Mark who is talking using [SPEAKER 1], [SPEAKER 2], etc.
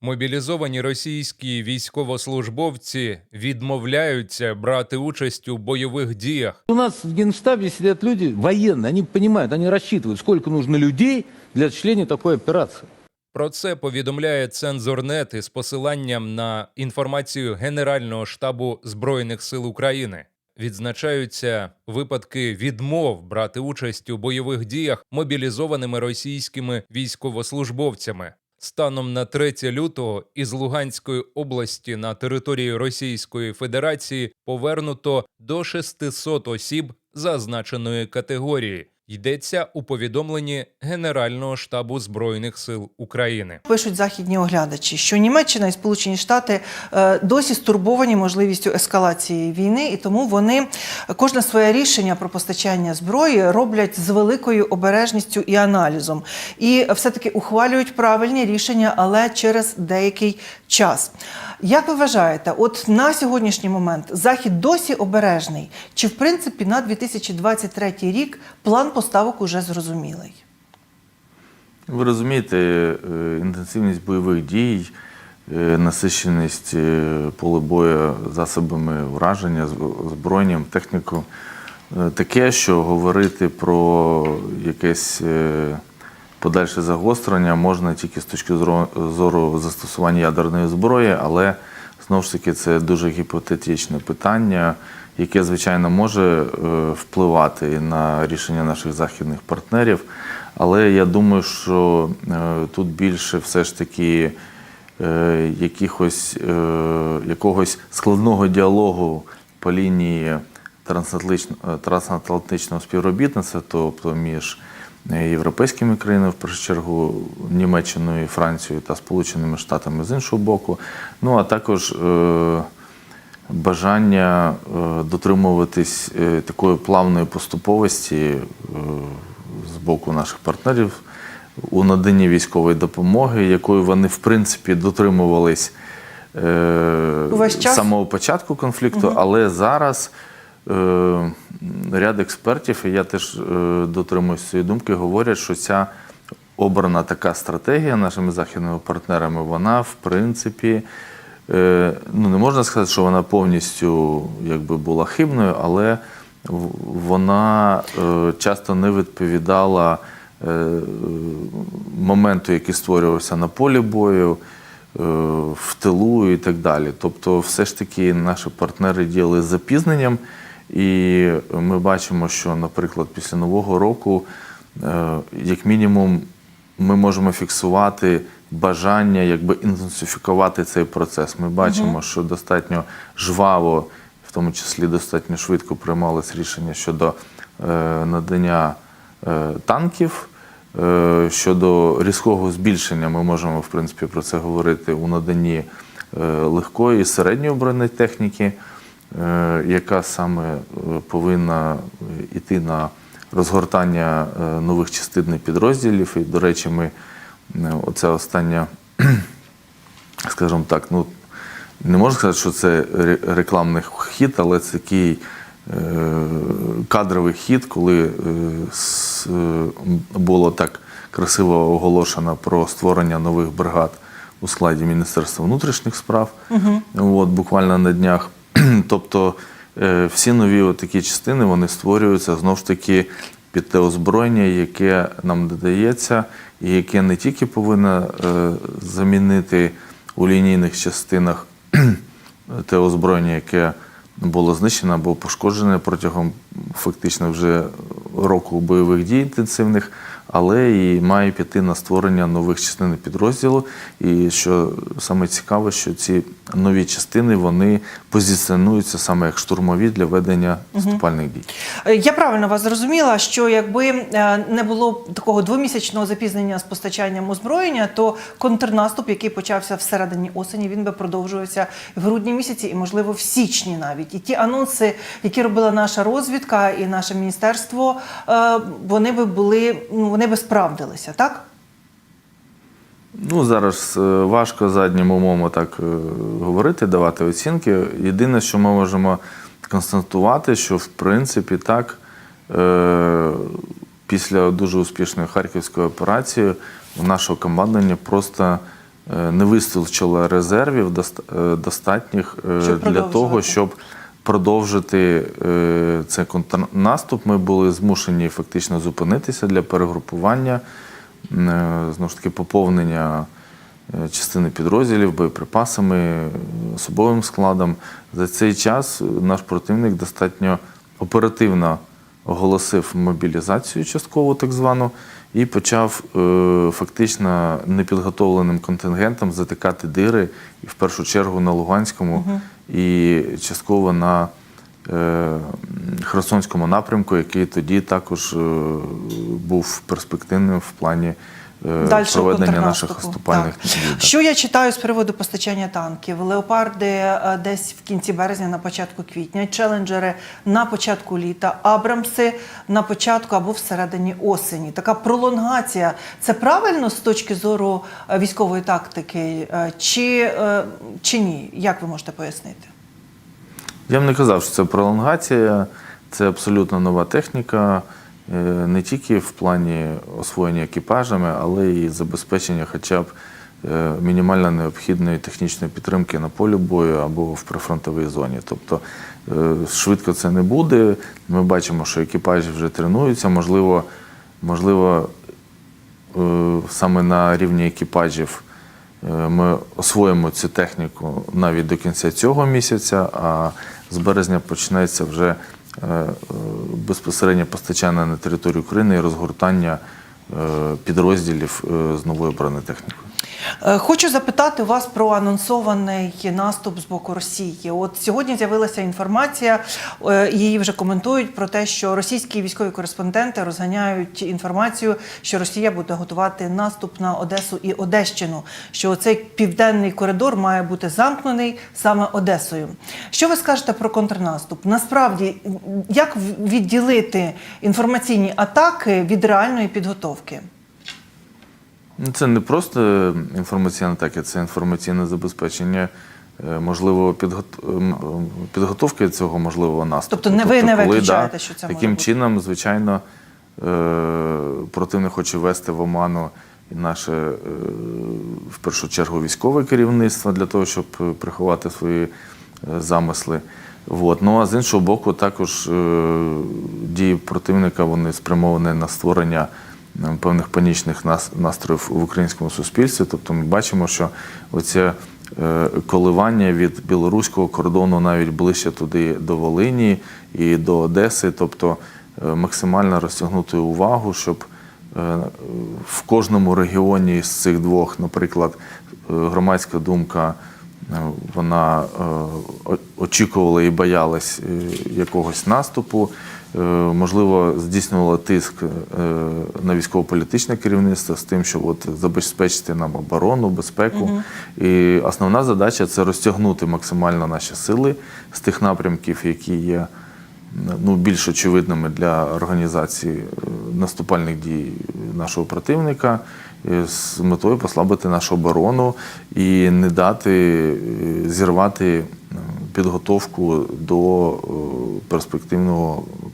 [SPEAKER 1] Мобілізовані російські військовослужбовці відмовляються брати участь у бойових діях.
[SPEAKER 2] У нас в Генштабе сидят люди военные, они понимают, они рассчитывают, сколько нужно людей для осуществления такой операции.
[SPEAKER 1] Про це повідомляє цензорнет із посиланням на інформацію Генерального штабу Збройних сил України. Відзначаються випадки відмов брати участь у бойових діях мобілізованими російськими військовослужбовцями. Станом на 3 лютого із Луганської області на території Російської Федерації повернуто до 600 осіб зазначеної категорії. Йдеться у повідомленні Генерального штабу Збройних сил України.
[SPEAKER 3] Пишуть західні оглядачі, що Німеччина і Сполучені Штати е, досі стурбовані можливістю ескалації війни, і тому вони кожне своє рішення про постачання зброї роблять з великою обережністю і аналізом, і все-таки ухвалюють правильні рішення, але через деякий час. Як ви вважаєте, от на сьогоднішній момент захід досі обережний? Чи в принципі на 2023 рік план поставок уже зрозумілий?
[SPEAKER 4] Ви розумієте, е, інтенсивність бойових дій, е, насиченість е, поле бою засобами враження, з- озброєнням, техніку е, таке, що говорити про якесь подальше загострення можна тільки з точки зору- зору застосування ядерної зброї, але знову ж таки це дуже гіпотетичне питання, яке, звичайно, може е, впливати на рішення наших західних партнерів. Але я думаю, що е, тут більше все ж таки е, якихось, якогось складного діалогу по лінії трансатлантичного, співробітництва, тобто між європейськими країнами, в першу чергу Німеччиною, Францією та Сполученими Штатами з іншого боку. Ну а також е, бажання е, дотримуватись е, такої плавної поступовості е, з боку наших партнерів у наданні військової допомоги, якою вони в принципі дотримувались е, з самого початку конфлікту, але зараз е, ряд експертів, і я теж е, дотримуюсь цієї думки, говорять, що ця обрана така стратегія нашими західними партнерами, вона в принципі. Е, ну, не можна сказати, що вона повністю якби, була хибною, але вона е, часто не відповідала е, моменту, який створювався на полі бою, е, в тилу і так далі. Тобто, все ж таки наші партнери діяли з запізненням, і ми бачимо, що, наприклад, після Нового року, е, як мінімум, ми можемо фіксувати бажання якби інтенсифікувати цей процес. Ми бачимо, що достатньо жваво, в тому числі достатньо швидко приймалось рішення щодо е, надання е, танків. Щодо різкого збільшення, ми можемо в принципі про це говорити у наданні легкої і середньої бронетехніки, яка саме е, повинна йти на розгортання е, нових частин підрозділів. І, до речі, ми е, оце остання, скажімо так, ну не можна сказати, що це рекламний хід, але це такий е, кадровий хід, коли е, е, було так красиво оголошено про створення нових бригад у складі Міністерства внутрішніх справ. От, буквально на днях. Тобто е, всі нові такі частини вони створюються знову ж таки під те озброєння, яке нам додається, і яке не тільки повинно е, замінити у лінійних частинах те озброєння, яке було знищено або пошкоджене протягом фактично вже року бойових дій інтенсивних, але і має піти на створення нових частин підрозділу. І що саме цікаве, що ці нові частини вони позиціонуються саме як штурмові для ведення наступальних дій.
[SPEAKER 3] Е, Я правильно вас зрозуміла, що якби е, не було такого двомісячного запізнення з постачанням озброєння, то контрнаступ, який почався всередині осені, він би продовжувався в грудні місяці і, можливо, в січні навіть. І ті анонси, які робила наша розвідка і наше міністерство, е, вони би були, ну вони би справдилися, так?
[SPEAKER 4] Ну, зараз е, важко заднім умом так е, говорити, давати оцінки. Єдине, що ми можемо констатувати, що в принципі так, е, після дуже успішної харківської операції у нашого командування просто не вистачило резервів достатніх
[SPEAKER 3] Щоб
[SPEAKER 4] для того, щоб продовжити е, цей контрнаступ. Ми були змушені фактично зупинитися для перегрупування, е, знову ж таки, поповнення е, частини підрозділів боєприпасами, особовим складом. За цей час наш противник достатньо оперативно оголосив мобілізацію частково так звану і почав е, фактично непідготовленим контингентом затикати дири, і в першу чергу на Луганському і частково на е, Херсонському напрямку, який тоді також е, був перспективним в плані
[SPEAKER 3] Дальшого
[SPEAKER 4] проведення наших наступальних
[SPEAKER 3] Так.
[SPEAKER 4] дій.
[SPEAKER 3] Що я читаю з приводу постачання танків? Леопарди е, десь в кінці березня, на початку квітня, челенджери на початку літа, Абрамси на початку або всередині осені. Така пролонгація. Це правильно з точки зору е, військової тактики, е, чи, е, чи ні? Як ви можете пояснити?
[SPEAKER 4] Я б не казав, що це пролонгація, це абсолютно нова техніка, е, не тільки в плані освоєння екіпажами, але і забезпечення хоча б е, мінімально необхідної технічної підтримки на полі бою або в прифронтовій зоні. Тобто е, швидко це не буде. Ми бачимо, що екіпажі вже тренуються, можливо, можливо, е, саме на рівні екіпажів е, ми освоїмо цю техніку навіть до кінця цього місяця, а з березня почнеться вже е, е, безпосереднє постачання на територію України і розгортання е, підрозділів е, з новою бронетехнікою.
[SPEAKER 3] Е, Хочу запитати вас про анонсований наступ з боку Росії. От сьогодні з'явилася інформація, е, її вже коментують про те, що російські військові кореспонденти розганяють інформацію, що Росія буде готувати наступ на Одесу і Одещину. Що цей південний коридор має бути замкнений саме Одесою. Що ви скажете про контрнаступ? Насправді, як відділити інформаційні атаки від реальної підготовки?
[SPEAKER 4] Ну, Це не просто інформаційна атака, це інформаційне забезпечення. е, Можливо, ем, ем, підготовки цього можливого наступу.
[SPEAKER 3] Тобто не ви не
[SPEAKER 4] коли,
[SPEAKER 3] виключаєте, що це може
[SPEAKER 4] таким
[SPEAKER 3] бути?
[SPEAKER 4] чином, звичайно, е, противник хоче ввести в оману і наше е, в першу чергу військове керівництво для того, щоб е, приховати свої е, замисли. От. Ну а з іншого боку, також е, дії противника вони спрямовані на створення е, певних панічних настроїв в українському суспільстві. Тобто ми бачимо, що оце е, коливання від білоруського кордону навіть ближче туди до Волині і до Одеси, тобто е, максимально розтягнути увагу, щоб е, в кожному регіоні з цих двох, наприклад, громадська думка. Вона очікувала і боялась якогось наступу, можливо, здійснювала тиск е, на військово-політичне керівництво з тим, щоб от забезпечити нам оборону, безпеку. І основна задача це розтягнути максимально наші сили з тих напрямків, які є ну, більш очевидними для організації е, наступальних дій нашого противника е, з метою послабити нашу оборону і не дати е, зірвати е, підготовку до е, перспективного